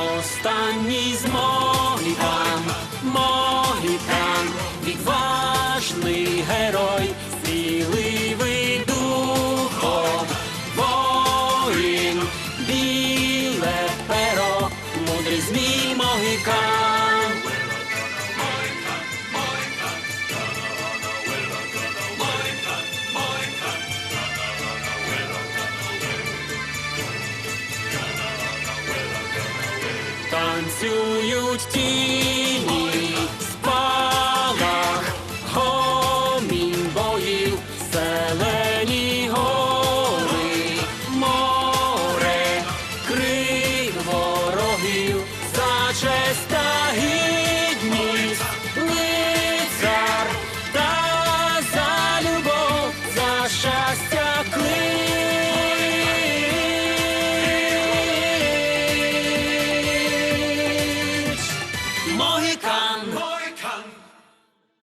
останній з Могікан, Могікан, відважний герой, сміливий духом, воїн, біле перо, мудрий змій Могікан. Танцюють тіні, спалах, гомін боїв, зелені гори, море, крик ворогів, за честь клич. Могікан, Могікан,